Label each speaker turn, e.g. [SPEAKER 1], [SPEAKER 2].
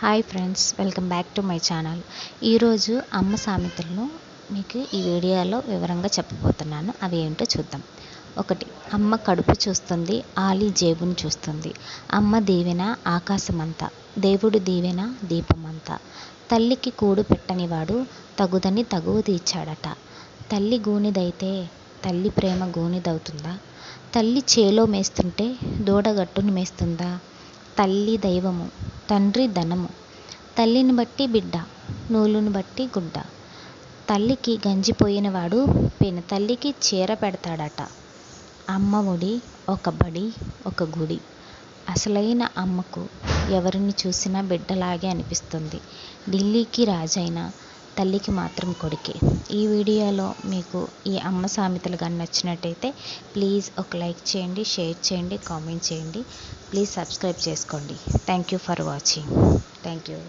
[SPEAKER 1] Hi friends welcome back to my channel. ఈరోజు అమ్మ సామెతలను మీకు ఈ వీడియోలో వివరంగా చెప్పబోతున్నాను. అవి ఏంటో చూద్దాం. ఒకటి అమ్మ కడుపు చూస్తుంది ఆలి జేబును చూస్తుంది. అమ్మ దీవెన ఆకాశమంతా దేవుడు దీవెన దీపమంతా. తల్లికి కూడు పెట్టనివాడు తగుదని తగువు తీర్చాడట. తల్లి గూనిదైతే తల్లి ప్రేమ గూనిదవుతుందా? తల్లి చేలో మేస్తుంటే దూడగట్టును మేస్తుందా? తల్లి దైవము తండ్రి ధనము తల్లిని బట్టి బిడ్డ నూలుని బట్టి గుడ్డ. తల్లికి గంజిపోయినవాడు పెను తల్లికి చీర పెడతాడట. అమ్మ ఒడి ఒక బడి ఒక గుడి. అసలైన అమ్మకు ఎవరిని చూసినా బిడ్డలాగే అనిపిస్తుంది. ఢిల్లీకి రాజైన తల్లికి మాత్రం కొడుకే. ఈ వీడియోలో మీకు ఈ అమ్మ సామెతలు కానీ నచ్చినట్టయితే ప్లీజ్ ఒక లైక్ చేయండి షేర్ చేయండి కామెంట్ చేయండి. ప్లీజ్ సబ్స్క్రైబ్ చేసుకోండి. Thank you for watching. Thank you.